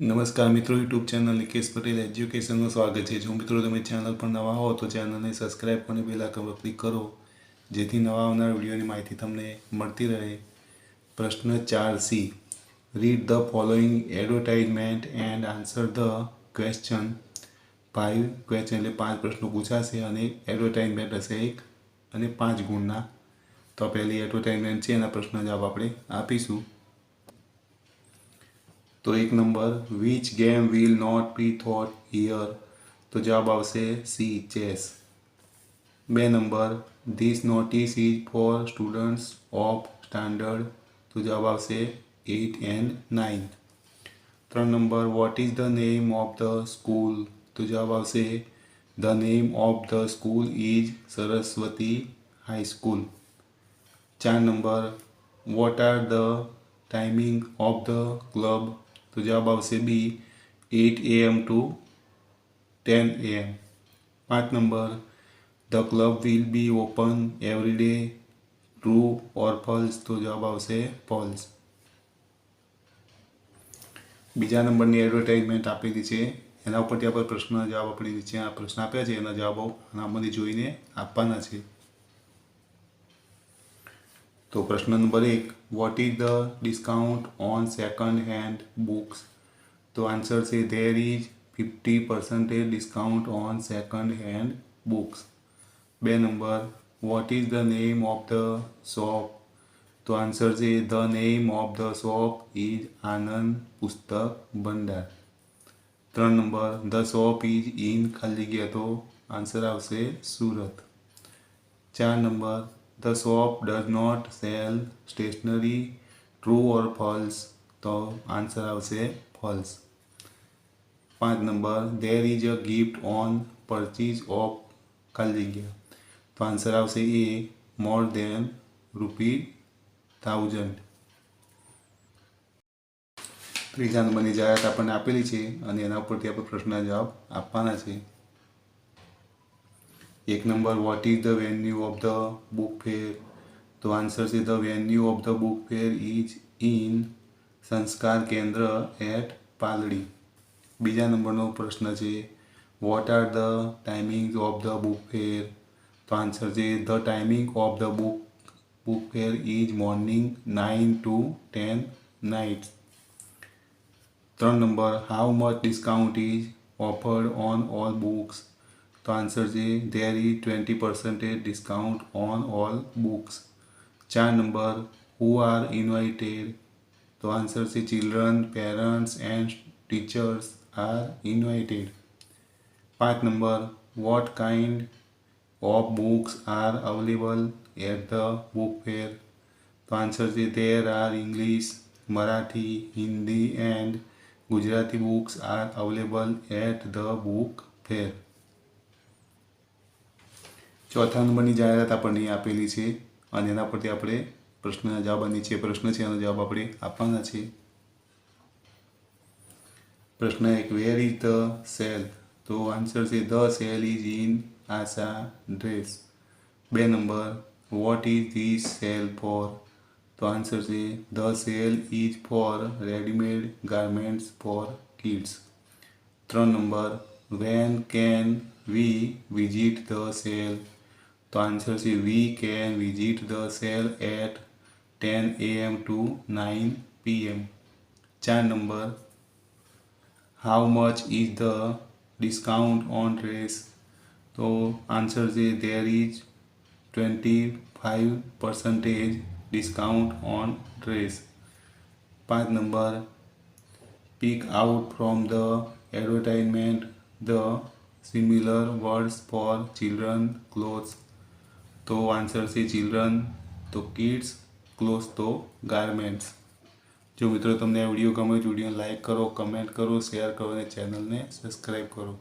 નમસ્કાર મિત્રો YouTube channel Nikesh Patel એજ્યુકેશનનું સ્વાગત છે જો મિત્રો તમે ચેનલ પર નવા હો તો ચેનલને સબસ્ક્રાઈબ અને બેલ આઇકન પર ક્લિક કરો જેથી નવા આવનાર વિડીયોની માહિતી તમને મળતી રહે પ્રશ્ન ચાર C read the following advertisement and answer the question five question એટલે પાંચ પ્રશ્નો પૂછાશે અને એડવર્ટાઇઝમેન્ટ હશે એક અને પાંચ ગુણના તો પહેલી એડવર્ટાઇઝમેન્ટ છે એના પ્રશ્ન જવાબ આપણે આપીશું તો એક number which game will not be taught here તો જવાબ આવશે સી ચેસ બે number this notice is for students of standard તો જવાબ આવશે એટ એન્ડ નાઇન ત્રણ number what is the name of the school તો જવાબ આવશે the name of the school is Saraswati high school ચાર number what are the timing of the club તો જવાબ આવશે B eight AM to ten am પાંચ number the club will be open every day true or false તો જવાબ આવશે false બીજા નંબરની એડવર્ટાઇઝમેન્ટ આપી દીધી છે એના ઉપરથી આપણે પ્રશ્નના જવાબ આપણી નીચે આ પ્રશ્ન આપ્યા છે એના જવાબો આમાંથી જોઈને આપવાના છે तो प्रश्न नंबर एक what is the discount on second hand books तो आंसर से there is fifty percentage discount on second hand books बे number what is the name of the shop तो आंसर से the name of the shop is Anand Pustak Bhandar तरह number the shop is in खाली गया तो answer आ सूरत चार number The shop does not sell stationery. True or false? તો answer આવશે ફોલ્સ પાંચ number there is a gift on purchase of ખાલી જગ્યા તો આન્સર આવશે એ મોર દેન રૂપી થાઉઝન્ડ ત્રીજા નંબરની જાહેરાત આપણને આપેલી છે અને એના ઉપરથી આપણે પ્રશ્નના જવાબ આપવાના છે એક number what is the venue of the book fair તો આન્સર છે the venue of the book fair is in Sanskar Kendra at Paldi બીજા નંબરનો પ્રશ્ન છે what are the timing of the book fair તો આન્સર છે the timing of the book book fair is morning nine to ten night ત્રણ number how much discount is offered on all books तो answer जी there is twenty percentage discount on all books चार number who are invited तो answer से children parents and teachers are invited पाँच number what kind of books are available at the book fair तो answer से there are English Marathi Hindi and Gujarati books are available at the book fair ચોથા નંબરની જાહેરાત આપણને આપેલી છે અને એના પરથી આપણે પ્રશ્નના જવાબ છે પ્રશ્ન છે એનો જવાબ આપણે આપવાના છે પ્રશ્ન એક વેર ઇઝ ધ સેલ તો આન્સર છે the sale is in Asha dress બે number what is the sale for તો આન્સર છે the sale is for readymade garments for kids ત્રણ number when can we visit the sale तो answer से we can visit the sale at 10 a.m. to 9 p.m. Chart number How much is the discount on dress? So answer is there is 25 percentage discount on dress. Part number Pick out from the advertisement the similar words for children clothes તો answer છે children તો kids clothes તો garments જો મિત્રો તમને આ video ગમ્યો તો વિડીયોને લાઇક કરો કમેન્ટ કરો શેર કરો અને ચેનલને સબસ્ક્રાઈબ કરો